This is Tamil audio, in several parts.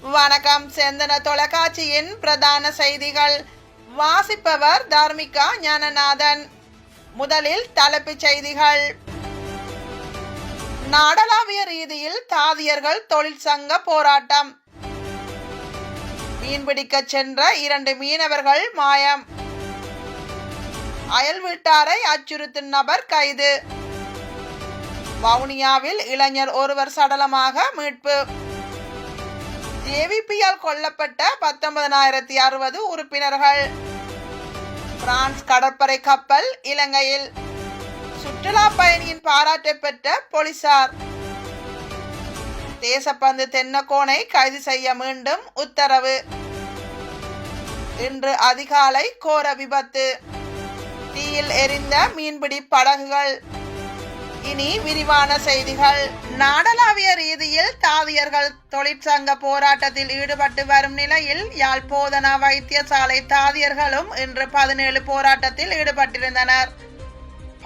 வணக்கம். செந்தன தொலைக்காட்சியின் பிரதான செய்திகள். வாசிப்பவர் தார்மிகா ஞானநாதன். முதலில் தலைப்புச் செய்திகள். நாடளாவிய ரீதியில் தாதியர்கள் தொழிற்சங்க போராட்டம். மீன்பிடிக்க சென்ற இரண்டு மீனவர்கள் மாயம். அயல் வீட்டாரை அச்சுறுத்தும் நபர் கைது. வவுனியாவில் இளைஞர் ஒருவர் சடலமாக மீட்பு. ஏவிபியால் கொல்லப்பட்ட பத்தொன்பதனாயிரத்தி அறுபது உறுப்பினர்கள். பிரான்ஸ் கடற்படை கப்பல் இலங்கையில் சுற்றுலா பயணியின் பாராட்டை பெற்ற போலீசார். தேசப்பந்து தென்னக்கோனை கைது செய்ய மீண்டும் உத்தரவு. இன்று அதிகாலை கோர விபத்து. தீயில் எரிந்த மீன்பிடி படகுகள். இனி விரிவான செய்திகள். நாடளாவிய ரீதியில் தாதியர்கள் தொழிற்சங்க போராட்டத்தில் ஈடுபட்டு வரும் நிலையில் யாழ் போதனா வைத்தியசாலை தாதியர்களும் இன்று பதினேழு போராட்டத்தில் ஈடுபட்டிருந்தனர்.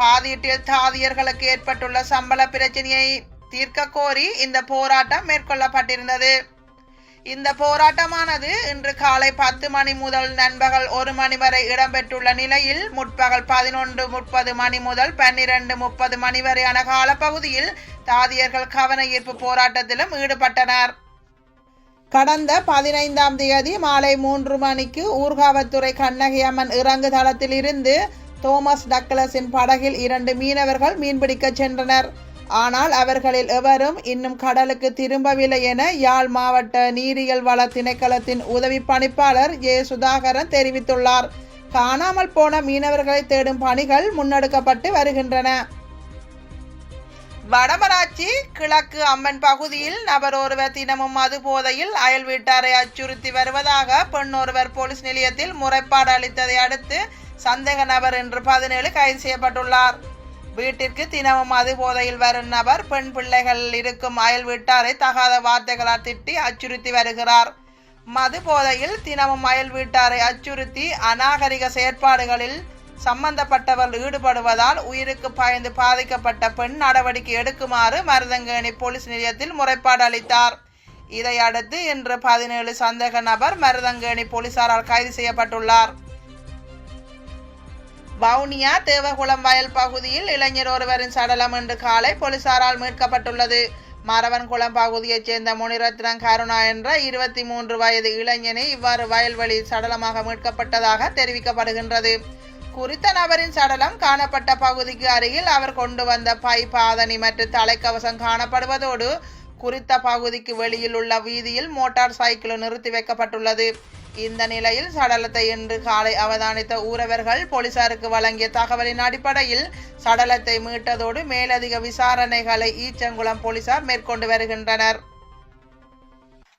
பாதீட்டில் தாதியர்களுக்கு ஏற்பட்டுள்ள சம்பள பிரச்சனையை தீர்க்க கோரி இந்த போராட்டம் மேற்கொள்ளப்பட்டிருந்தது. இந்த போராட்டமானது இன்று காலை பத்து மணி முதல் நண்பகல் ஒரு மணி வரை இடம்பெற்றுள்ள நிலையில் முற்பகல் பதினொன்று முப்பது மணி முதல் பன்னிரண்டு முப்பது மணி வரையான காலப்பகுதியில் தாதியர்கள் கவன ஈர்ப்பு போராட்டத்திலும் ஈடுபட்டனர். கடந்த பதினைந்தாம் தேதி மாலை மூன்று மணிக்கு ஊர்காவத்துறை கண்ணகி அம்மன் இறங்கு தளத்தில் இருந்து தோமஸ் டக்ளஸின் படகில் இரண்டு மீனவர்கள் மீன்பிடிக்கச் சென்றனர். ஆனால் அவர்களில் எவரும் இன்னும் கடலுக்கு திரும்பவில்லை என யாழ் மாவட்ட நீரியல் வள திணைக்களத்தின் உதவி பணிப்பாளர் ஏ சுதாகரன் தெரிவித்துள்ளார். காணாமல் போன மீனவர்களை தேடும் பணிகள் முன்னெடுக்கப்பட்டு வருகின்றன. வடமராட்சி கிழக்கு அம்மன் பகுதியில் நபர் ஒருவர் தினமும் மது போதையில் அயல் வீட்டாரை அச்சுறுத்தி வருவதாக பெண் ஒருவர் போலீஸ் நிலையத்தில் முறைப்பாடு அளித்ததை அடுத்து சந்தேக நபர் என்று பதினேழு கைது செய்யப்பட்டுள்ளார். வீட்டிற்கு தினமும் மது போதையில் வரும் நபர் பெண் பிள்ளைகள் இருக்கும் அயல் வீட்டாரை தகாத வார்த்தைகளால் திட்டி அச்சுறுத்தி வருகிறார். மது போதையில் தினமும் அயல் வீட்டாரை அச்சுறுத்தி அநாகரிக செயற்பாடுகளில் சம்பந்தப்பட்டவர் ஈடுபடுவதால் உயிருக்கு பயந்து பாதிக்கப்பட்ட பெண் நடவடிக்கை எடுக்குமாறு மருதங்கேணி போலீஸ் நிலையத்தில் முறைப்பாடு அளித்தார். இதையடுத்து இன்று பதினேழு சந்தேக நபர் மருதங்கேணி போலீசாரால் கைது செய்யப்பட்டுள்ளார். வவுனியா தேவகுளம் வயல் பகுதியில் இளைஞர் ஒருவரின் சடலம் இன்று காலை போலீசாரால் மீட்கப்பட்டுள்ளது. மரவன்குளம் பகுதியைச் சேர்ந்த முனிரத்னம் கருணா என்ற இருபத்தி மூன்று வயது இளைஞனை இவ்வாறு வயல்வெளி சடலமாக மீட்கப்பட்டதாக தெரிவிக்கப்படுகின்றது. குறித்த நபரின் சடலம் காணப்பட்ட பகுதிக்கு அருகில் அவர் கொண்டு வந்த பை பாதணி மற்றும் தலைக்கவசம் காணப்படுவதோடு குறித்த பகுதிக்கு வெளியில் உள்ள வீதியில் மோட்டார் சைக்கிள் நிறுத்தி வைக்கப்பட்டுள்ளது. இந்த நிலையில் சடலத்தை இன்று காலை அவதானித்த ஊரவர்கள் போலீசாருக்கு வழங்கிய தகவலின் அடிப்படையில் சடலத்தை மீட்டதோடு மேலதிக விசாரணைகளை ஈச்சங்குளம் போலீசார் மேற்கொண்டு வருகின்றனர்.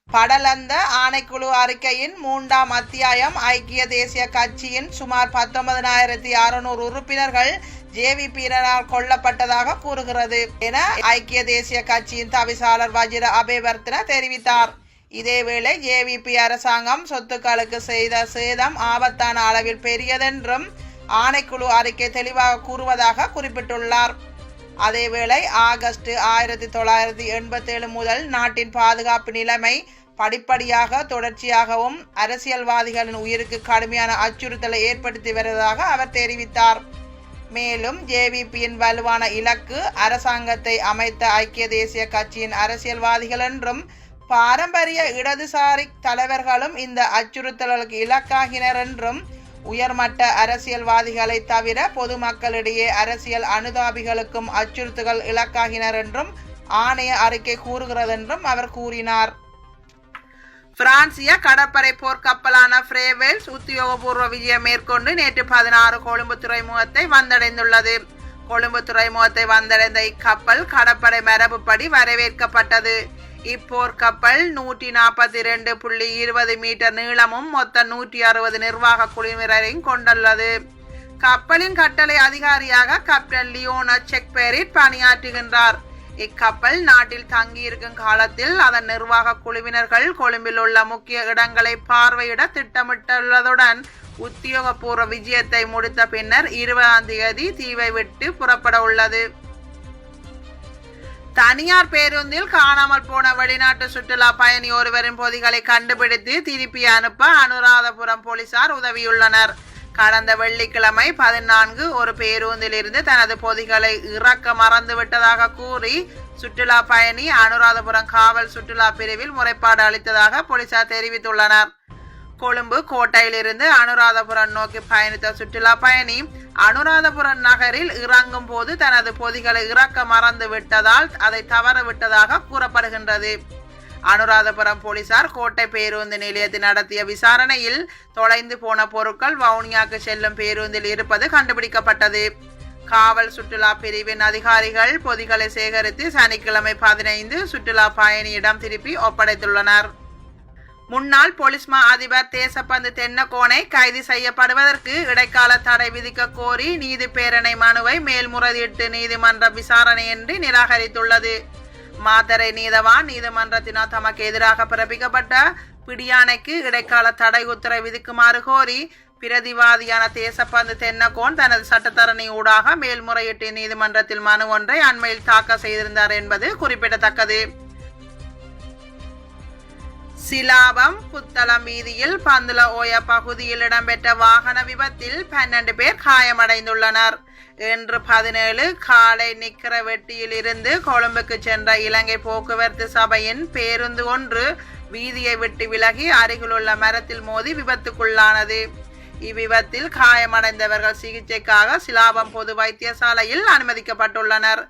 படலந்த ஆணைக்குழு அறிக்கையின் மூன்றாம் அத்தியாயம் ஐக்கிய தேசிய கட்சியின் சுமார் பத்தொன்பதனாயிரத்தி அறுநூறு உறுப்பினர்கள் ஜேவிபியினரால் கொல்லப்பட்டதாக கூறுகிறது என ஐக்கிய தேசிய கட்சியின் தவிசாளர் வஜிர அபேவர்த்தன தெரிவித்தார். இதேவேளை ஜேவிபி அரசாங்கம் சொத்துக்களுக்கு செய்த சேதம் ஆபத்தான அளவில் பெரியதென்றும் ஆணைக்குழு அறிக்கை தெளிவாக கூறுவதாக குறிப்பிட்டுள்ளார். அதேவேளை ஆகஸ்ட் ஆயிரத்தி தொள்ளாயிரத்தி எண்பத்தேழு முதல் நாட்டின் பாதுகாப்பு நிலைமை படிப்படியாக தொடர்ச்சியாகவும் அரசியல்வாதிகளின் உயிருக்கு கடுமையான அச்சுறுத்தலை ஏற்படுத்தி வருவதாக அவர் தெரிவித்தார். மேலும் ஜேவிபியின் வலுவான இலக்கு அரசாங்கத்தை அமைத்த ஐக்கிய தேசிய கட்சியின் அரசியல்வாதிகள் என்றும் பாரம்பரிய இடதுசாரி தலைவர்களும் இந்த அச்சுறுத்தலுக்கு இலக்காகினர் என்றும் உயர்மட்ட அரசியல்வாதிகளை தவிர பொதுமக்களிடையே அரசியல் அனுதாபிகளுக்கும் அச்சுறுத்துகள் இலக்காகினர் என்றும் ஆணைய அறிக்கை கூறுகிறதென்றும் அவர் கூறினார். பிரான்சிய கடற்படை போர்க்கப்பலான ஃப்ரேவேல்ஸ் உத்தியோகபூர்வ விஜயம் மேற்கொண்டு நேற்று பதினாறு கொழும்பு துறைமுகத்தை வந்தடைந்துள்ளது. கொழும்பு துறைமுகத்தை வந்தடைந்த இக்கப்பல் கடற்படை மரபுப்படி வரவேற்கப்பட்டது. இப்போர் கப்பல் நூற்றி நாற்பத்தி ரெண்டு புள்ளி இருபது மீட்டர் நீளமும் மொத்தம் நூற்றி அறுபது நிர்வாக குழுவினரையும் கொண்டுள்ளது. கப்பலின் கட்டளை அதிகாரியாக கப்டன் லியோனா செக்பேரிட் பணியாற்றுகின்றார். இக்கப்பல் நாட்டில் தங்கியிருக்கும் காலத்தில் அதன் நிர்வாக குழுவினர்கள் கொழும்பில் உள்ள முக்கிய இடங்களை பார்வையிட திட்டமிட்டுள்ளதுடன் உத்தியோகபூர்வ விஜயத்தை முடித்த பின்னர் இருபதாம் தேதி தீவை விட்டு புறப்பட உள்ளது. தனியார் பேருந்தில் காணாமல் போன வெளிநாட்டு சுற்றுலா பயணி ஒருவரின் பொதிகளை கண்டுபிடித்து திருப்பி அனுப்ப அனுராதபுரம் போலீசார் உதவியுள்ளனர். கடந்த வெள்ளிக்கிழமை பதினான்கு ஒரு பேருந்தில் இருந்து தனது பொதிகளை இறக்க மறந்து விட்டதாக கூறி சுற்றுலா பயணி அனுராதபுரம் காவல் சுற்றுலா பிரிவில் முறைப்பாடு அளித்ததாக போலீசார் தெரிவித்துள்ளனர். கொழும்பு கோட்டையிலிருந்து அனுராதபுரம் நோக்கி பயணித்த சுற்றுலா பயணி அனுராதபுரம் நகரில் இறங்கும் போது தனது பொதிகளை இறக்க மறந்து விட்டதால் அதை தவற விட்டதாக கூறப்படுகின்றது. அனுராதபுரம் போலீசார் கோட்டை பேருந்து நிலையத்தில் நடத்திய விசாரணையில் தொலைந்து போன பொருட்கள் வவுனியாக்கு செல்லும் பேருந்தில் இருப்பது கண்டுபிடிக்கப்பட்டது. காவல் சுற்றுலா பிரிவின் அதிகாரிகள் பொதிகளை சேகரித்து சனிக்கிழமை பதினைந்து சுற்றுலா பயணியிடம் திருப்பி ஒப்படைத்துள்ளனர். முன்னாள் போலீஸ் மா அதிபர் தேசப்பந்து தென்னகோனை கைது செய்யப்படுவதற்கு இடைக்கால தடை விதிக்க கோரி நீதி பேரணை மனுவை மேல்முறையீட்டு நீதிமன்ற விசாரணையின்றி நிராகரித்துள்ளது. மாத்தரை நீதவான் நீதிமன்றத்தினால் தமக்கு எதிராக பிறப்பிக்கப்பட்ட பிடியானைக்கு இடைக்கால தடை உத்தரவு விதிக்குமாறு கோரி பிரதிவாதியான தேசப்பந்து தென்னகோன் தனது சட்டத்தரணி ஊடாக மேல்முறையீட்டு நீதிமன்றத்தில் மனு ஒன்றை அண்மையில் தாக்கல் செய்திருந்தார் என்பது குறிப்பிடத்தக்கது. சிலாபம் புத்தளம் வீதியில் பந்துல ஓய பகுதியில் இடம்பெற்ற வாகன விபத்தில் பன்னெண்டு பேர் காயமடைந்துள்ளனர். இன்று பதினேழு காலை நிக்கிற வெட்டியில் இருந்து கொழும்புக்கு சென்ற இலங்கை போக்குவரத்து சபையின் பேருந்து ஒன்று வீதியை விட்டு விலகி அருகிலுள்ள மரத்தில் மோதி விபத்துக்குள்ளானது. இவ்விபத்தில் காயமடைந்தவர்கள் சிகிச்சைக்காக சிலாபம் பொது வைத்தியசாலையில் அனுமதிக்கப்பட்டுள்ளனர்.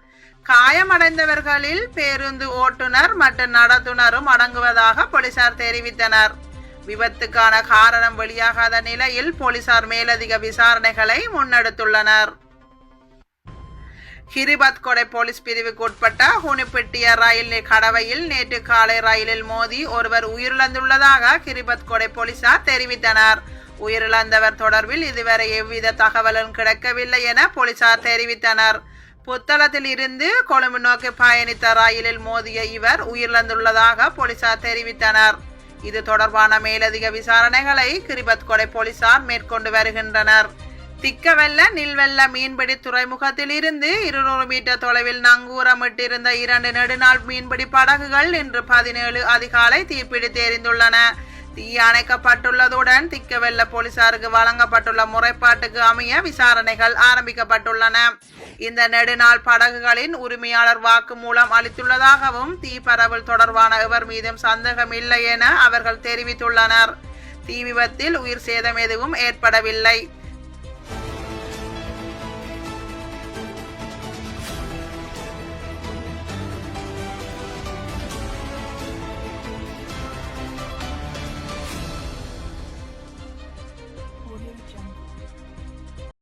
காயமடைந்தவர்களில் பேருந்து ஓட்டுநர் மற்றும் நடத்துனரும் அடங்குவதாக போலீசார் தெரிவித்தனர். விபத்துக்கான காரணம் வெளியாகாத நிலையில் போலீசார் மேலதிக விசாரணைகளை முன்னெடுத்துள்ளனர். கிரிபத் கொடை போலீஸ் பிரிவுக்கு உட்பட்ட ஹுனிப்பெட்டிய ரயில் கடவையில் நேற்று காலை ரயிலில் மோதி ஒருவர் உயிரிழந்துள்ளதாக கிரிபத் கொடை போலீசார் தெரிவித்தனர். உயிரிழந்தவர் தொடர்பில் இதுவரை எவ்வித தகவலும் கிடைக்கவில்லை என போலீசார் தெரிவித்தனர். புத்தளத்தில் இருந்து கொழும்பு நோக்கி பயணித்த ரயிலில் மோதிய இவர் உயிரிழந்துள்ளதாக போலீசார் தெரிவித்தனர். இது தொடர்பான மேலதிக விசாரணைகளை கிரிபத் கொடை போலீசார் மேற்கொண்டு வருகின்றனர். திக்கவெல்ல நில்வெல்ல மீன்பிடி துறைமுகத்தில் இருந்து இருநூறு மீட்டர் தொலைவில் நங்கூரமிட்டிருந்த இரண்டு நெடுநாள் மீன்பிடி படகுகள் இன்று பதினேழு அதிகாலை தீப்பிடித்து எரிந்துள்ளன. தீ அணைக்கப்பட்டுள்ளதுடன் திக்கவெல்ல போலீசாருக்கு வழங்கப்பட்டுள்ள முறைப்பாட்டுக்கு அமைய விசாரணைகள் ஆரம்பிக்கப்பட்டுள்ளன. இந்த நெடுநாள் படகுகளின் உரிமையாளர் வாக்குமூலம் அளித்துள்ளதாகவும் தீ பரவல் தொடர்பான இவர் மீதும் சந்தேகம் இல்லை என அவர்கள் தெரிவித்துள்ளனர். தீ விபத்தில் உயிர் சேதம் எதுவும் ஏற்படவில்லை.